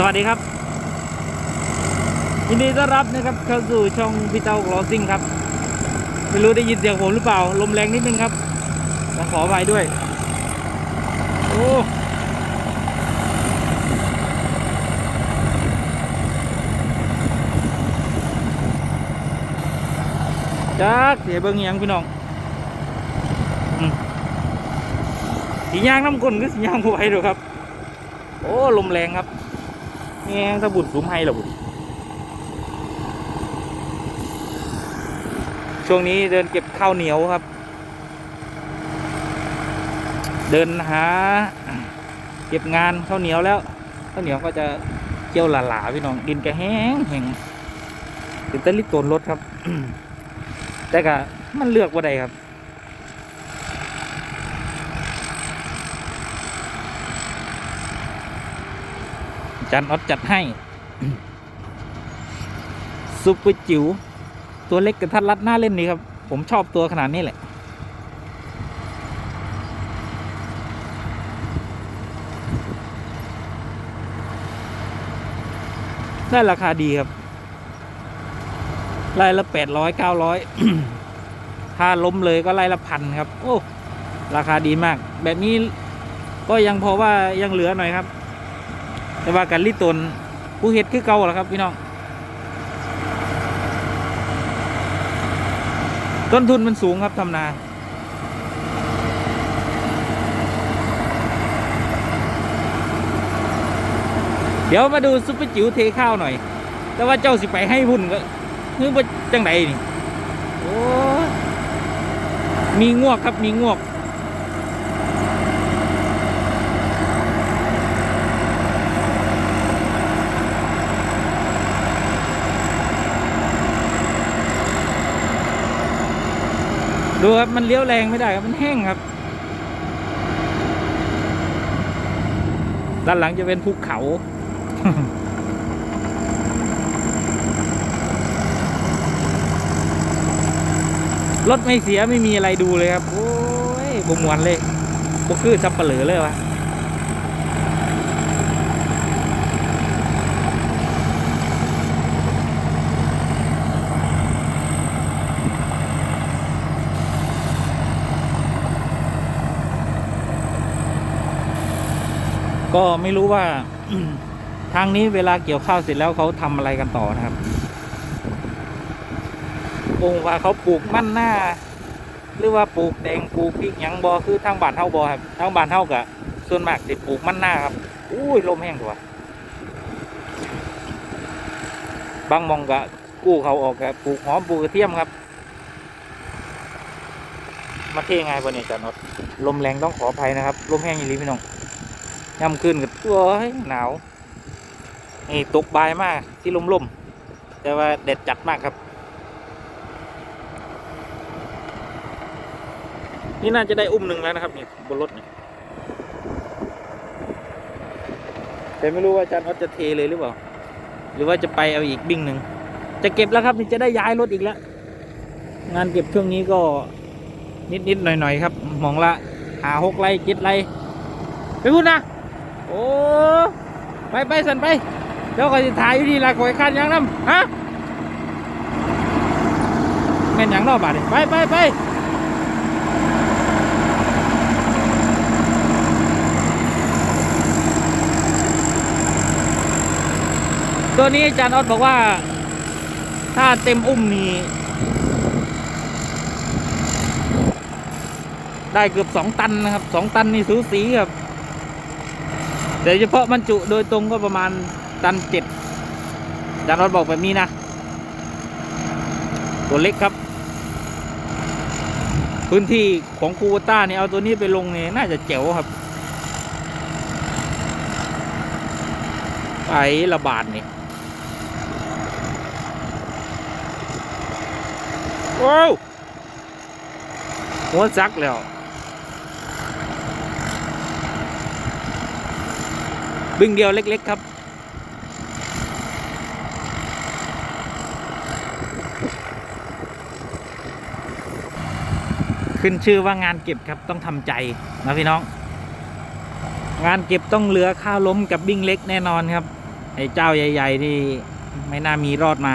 สวัสดีครับ ยินดีต้อนรับนะครับเข้าสู่ช่องพี่เต้าลอซิ่งครับ ไม่รู้ได้ยินเสียงผมหรือเปล่า ลมแรงนิดนึงครับต้อขออภัยด้วย โอ้จักเสียเบิ้งยังพี่น้องสียางน้ำกลนก็สียางผู้ไว้ดูครับ โอ้ ลมแรงครับ แงงถ้าบุญสูงไฮเหรอบุญช่วงนี้เดินเก็บข้าวเหนียวครับ เดินหา เก็บงานข้าวเหนียวแล้วข้าวเหนียวก็จะเจียวหลาๆพี่น้องดินแกแห้งแห้งถึงตะลิตนรถครับ แต่ก็มันเลือกว่าใดครับ จันออดจัดให้ซุปเปอร์จิ๋วตัวเล็กกระทัดรัดหน้าเล่นนี่ครับ ผมชอบตัวขนาดนี้แหละ ได้ราคาดีครับไล่ละแปดร้อยเก้าร้อยถ้าล้มเลยก็ไล่ละพันครับ โอ้ ราคาดีมาก แบบนี้ก็ยังพอว่ายังเหลือหน่อยครับ แต่ว่ากันลิตนผู้เฮ็ดคือเก่าแหละครับพี่น้องต้นทุนมันสูงครับทำนาเดี๋ยวมาดูซุปเปอร์จิ๋วเทข้าวหน่อย แต่ว่าเจ้าสิไปให้พุ่นก็คือว่าจังใดนี่ โอ้ มีงวกครับ มีงวก ดูครับ มันเลี้ยวแรงไม่ได้ครับ มันแห้งครับ ด้านหลังจะเป็นภูเขา รถไม่เสียไม่มีอะไรดูเลยครับ โอ้ยบมวนเลยบกคือซับเปลือเลยวะ ก็ไม่รู้ว่าทางนี้เวลาเกี่ยวข้าวเสร็จแล้วเขาทำอะไรกันต่อนะครับคงว่าเขาปลูกมั่นหน้า หรือว่าปลูกแดงปลูกพริกหยังบอคือทางบ้านเฮาบอครับทางบ้านเฮากะส่วนมากสิปลูกมั่นหน้าครับอุ้ยลมแห้งตัวบางมองกะกู้เขาออกกะปลูกหอมปลูกกระเทียมครับ มาเทไงบนนี้จันนดลมแรงต้องขออภัยนะครับลมแห้งอย่างนี้พี่น้อง ย่ำขึ้นกับตัวหนาวนี่ตกบายมากที่ลมๆ แต่ว่าแดดจัดมากครับ นี่น่าจะได้อุ้มหนึ่งแล้วนะครับนี่บนรถนี่แต่ไม่รู้ว่าอาจารย์ออสจะเทเลยหรือเปล่า หรือว่าจะไปเอาอีกบิ้งหนึ่งจะเก็บแล้วครับนี่จะได้ย้ายรถอีกแล้ว งานเก็บช่วงนี้ก็นิดนิดๆหน่อยหน่อยๆครับ มองละหาหกไร่เจ็ดไร่ไปพูดนะ โอ้ไปไปสันไป เดี๋ยวก็จะถ่ายอยู่ดีละข่อยคันยังน้ำฮะแม่นยังนอกบาดนี่ไปไปไปตัวนี้อาจารย์ออสบอกว่า ถ้าเต็มอุ้มนี่ได้เกือบสองตันนะครับสองตันนี่สูสีครับ แต่เฉพาะบรรจุโดยตรงก็ประมาณตันเจ็ดอาจารย์ออสบอกแบบนี้นะ ตัวเล็กครับ พื้นที่ของคูวต้าเนี่ยเอาตัวนี้ไปลงเนี่ยน่าจะเจ๋วครับไประบาดนี่ว้าวหัวซักแล้ว บึ้งเดียวเล็ก ๆ ครับ ขึ้นชื่อว่างานเก็บครับต้องทำใจนะพี่น้อง งานเก็บต้องเหลือข้าวล้มกับบิ้งเล็กแน่นอนครับ ไอ้เจ้าใหญ่ ๆ นี่ไม่น่ามีรอดมา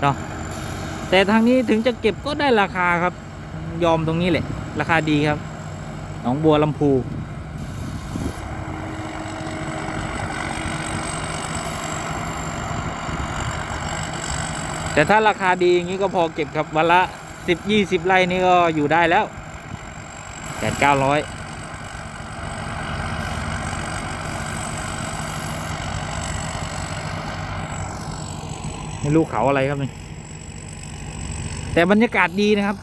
เนาะแต่ทางนี้ถึงจะเก็บก็ได้ราคาครับ ยอมตรงนี้แหละ ราคาดีครับ หนองบัวลำพู แต่ถ้าราคาดีอย่างนี้ก็พอเก็บครับวันละสิบยี่สิบไร่นี่ก็อยู่ได้แล้วแปดเก้าร้อยไม่รู้เขาอะไรครับนี่แต่บรรยากาศดีนะครับ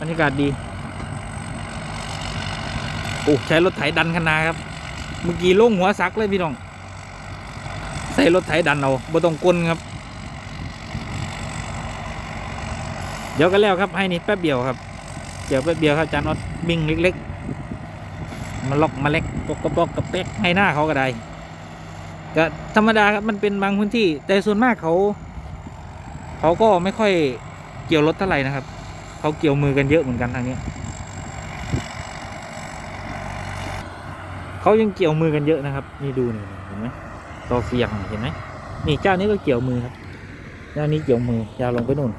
บรรยากาศดีโอ้ใช้รถไถดันคนาครับ เมื่อกี้ลงหัวซักเลยพี่น้อง ใส่รถไถดันเอาบ่ต้องกลนครับ ดี๋ยวก็แล้วครับให้นี่แป๊บเดียวครับเดี๋ยวแป๊บเดียวครับจานออดบิงเล็กๆมาล็อกมาเล็กปกกระปอกกระเป๊กให้หน้าเขาก็ได้ก็ธรรมดาครับมันเป็นบางพื้นที่ แต่ส่วนมากเขา เขาก็ไม่ค่อยเกี่ยวรถเท่าไหร่นะครับ เขาเกี่ยวมือกันเยอะเหมือนกันทางนี้เขายังเกี่ยวมือกันเยอะนะครับ นี่ดูนี่เห็นไหมต่อเสียงเห็นไหมนี่เจ้านี้ก็เกี่ยวมือครับเจ้านี้เกี่ยวมือยาวลงไปนู่น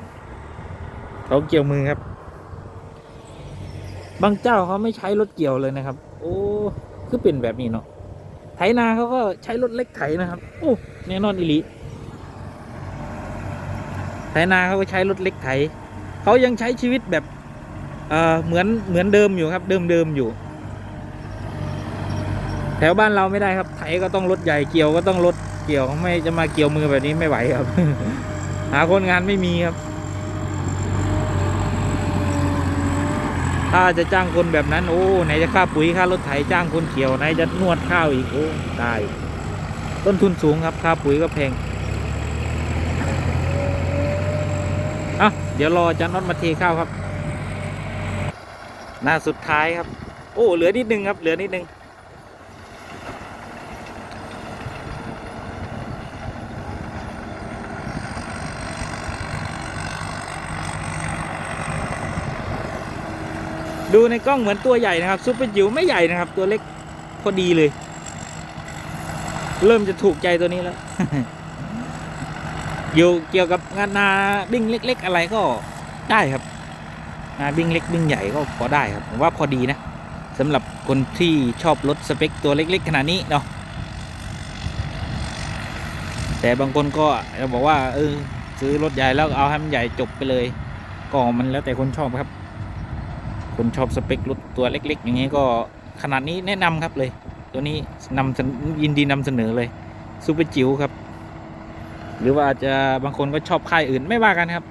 เขาเกี่ยวมือครับ บางเจ้าเขาไม่ใช้รถเกี่ยวเลยนะครับ โอ้คือเป็นแบบนี้เนาะไถนาเขาก็ใช้รถเล็กไถนะครับ โอ้แน่นอนอิลิไถนาเขาก็ใช้รถเล็กไถเขายังใช้ชีวิตแบบเอ่อเหมือนเหมือนเดิมอยู่ครับ เดิมเดิมอยู่ แถวบ้านเราไม่ได้ครับ ไถก็ต้องรถใหญ่เกี่ยวก็ต้องรถเกี่ยวไม่จะมาเกี่ยวมือแบบนี้ไม่ไหวครับ หาคนงานไม่มีครับ ถ้าจะจ้างคนแบบนั้น โอ้ไหนจะค่าปุ๋ยค่ารถไถจ้างคนเกี่ยวไหนจะนวดข้าวอีกโอ้ตาย ต้นทุนสูงครับค่าปุ๋ยก็แพงอะเดี๋ยวรอจารย์น็อตมาเทข้าวครับ หน้าสุดท้ายครับ โอ้เหลือนิดนึงครับ เหลือนิดนึง ดูในกล้องเหมือนตัวใหญ่นะครับซุปเปอร์จิ๋วไม่ใหญ่นะครับ ตัวเล็กพอดีเลย เริ่มจะถูกใจตัวนี้แล้วอยู่เกี่ยวกับงานนาบิ้งเล็ก ๆ อะไรก็ได้ครับนาบิ้งเล็กบิ้งใหญ่ก็พอได้ครับผมว่าพอดีนะสำหรับคนที่ชอบรถสเปคตัวเล็ก ๆ ขนาดนี้เนาะแต่บางคนก็จะบอกว่าเออซื้อรถใหญ่แล้วเอาให้มันใหญ่จบไปเลย ก็มันแล้วแต่คนชอบครับ คนชอบสเปครถตัวเล็ก ๆ อย่างนี้ก็ขนาดนี้แนะนำครับเลย ตัวนี้นำยินดีนำเสนอเลยซูเปอร์จิ๋วครับ หรือว่าอาจจะบางคนก็ชอบค่ายอื่นไม่ว่ากันครับ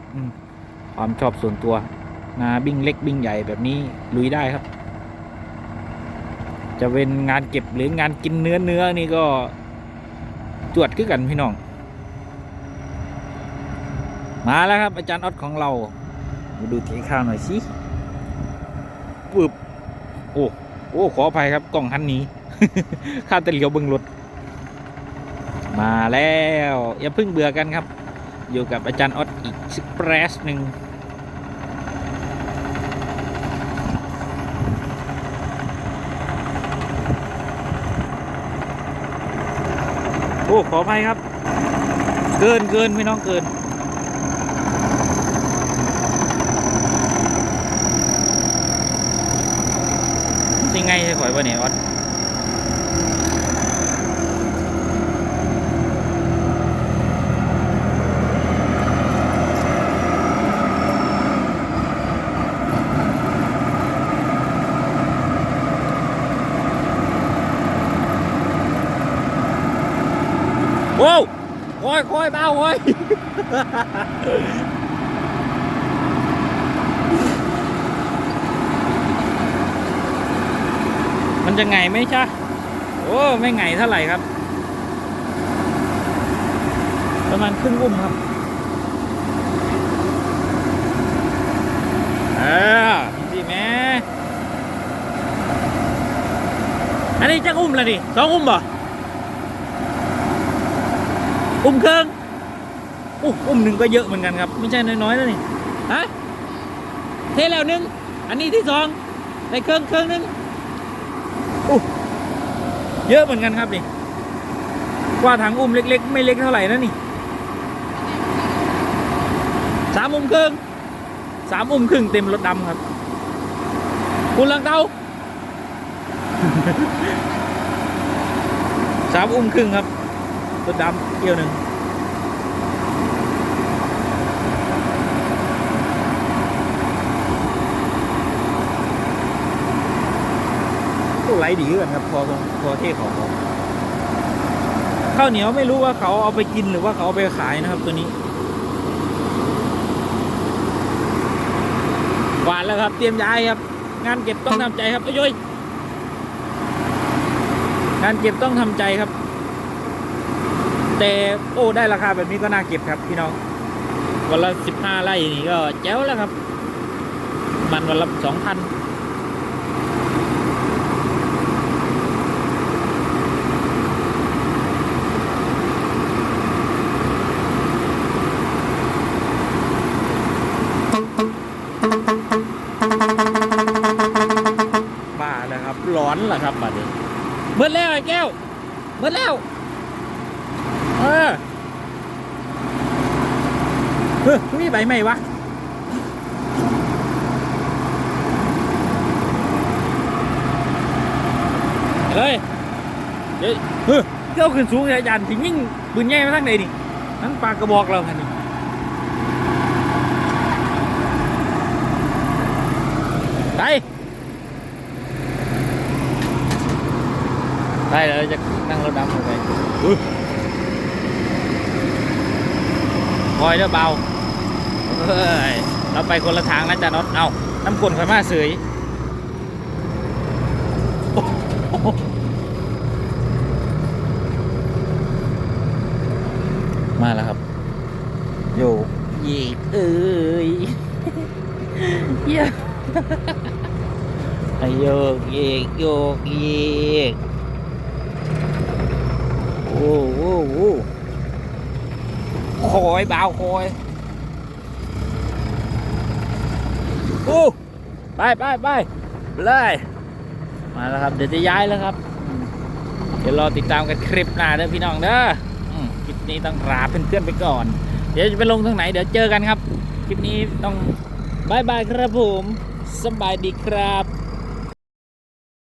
ความชอบส่วนตัวนาบิ้งเล็กบิ้งใหญ่แบบนี้ลุยได้ครับ จะเป็นงานเก็บหรืองานกินเนื้อเนื้อนี่ก็จวดขึ้นกันพี่น้อง มาแล้วครับอาจารย์ออดของเรา มาดูเทข้าวหน่อยสิ ปึ๊บโอ้โอ้ขออภัยครับกล้องหันนี้ข้าแต่เลียวเบิ่งรถ มาแล้ว อย่าเพิ่งเบื่อกันครับ อยู่กับอาจารย์ออดอีกสเปรสหนึ่งโอ้ขออภัยครับ เกินเกินพี่น้องเกิน งไงจะข่อยว่าเนี่ยออดโว้วค่อยคอยเบาคอย จะไงไหมจ๊ะโอ้ไม่ไงเท่าไหร่ครับประมาณครึ่งอุ้มครับเออดีแม่อันนี้จะอุ้มแล้วดิสองอุ้มบ่อุ้มเครื่องอู้อุ้มหนึ่งก็เยอะเหมือนกันครับ ไม่ใช่น้อยๆแล้วนี่ฮะเทแล้วหนึ่งอันนี้ที่สองในเครื่องเครื่องหนึง เยอะเหมือนกันครับนี่กว่าถังอุ้มเล็ก ๆ ไม่เล็กเท่าไหร่นะนี่สามอุ้มครึ่งสามอุ้มครึ่งเต็มรถดำครับ คุณลังเตาสามอุ้มครึ่งครับรถดำเกี่ยวหนึ่ง ไหลดีกันครับ พอพอเท่ของเข้าวเหนียวไม่รู้ว่าเขาเอาไปกินหรือว่าเขาเอาไปขายนะครับ ตัวนี้หวานแล้วครับ เตรียมย้ายครับ งานเก็บต้องทำใจครับเอ้ยยยงานเก็บต้องทำใจครับ แต่โอ้ได้ราคาแบบนี้ก็น่าเก็บครับพี่น้องวันละสิบห้าไร่นี่ก็แจ๋วแล้วครับ มันวันละสองพันบ้า แล้วครับร้อนล้วครับบัดนี้เมื่อแล้วไอ้แก้วเมื่อแล้วเออเฮ้ยมีใบไหมวะเฮ้ยเฮ้ยเฮ้ยเจ้าขึ้นสูงเลยอาจารย์ถึงยิ่งปืนแย่มาทั้งไหนนี่ทั้งปากกระบอกเราคันนี้ไป ไปเดี๋ยวจะนั่งรถดำออกไปอุ๊ยคอยเด้อเบาเฮ้ยเราไปคนละทางนะจ๊ะน็อตเอาน้ำกลนคอยมาเสยโอ้โหมาแล้วครับ โยกเยกเอ้ยเยไอโยกเยกโยกเยก อ้โหโอ้โหคอยเบาคอยโอ้ไปไปไปเลยมาแล้วครับ เดี๋ยวจะย้ายแล้วครับ เดี๋ยวรอติดตามกันคลิปหน้าเด้อพี่น้องเด้อคลิปนี้ต้องลาเพื่อนๆไปก่อน เดี๋ยวจะไปลงทางไหน เดี๋ยวเจอกันครับ คลิปนี้ต้องบายบายครับผมสบายดีครับ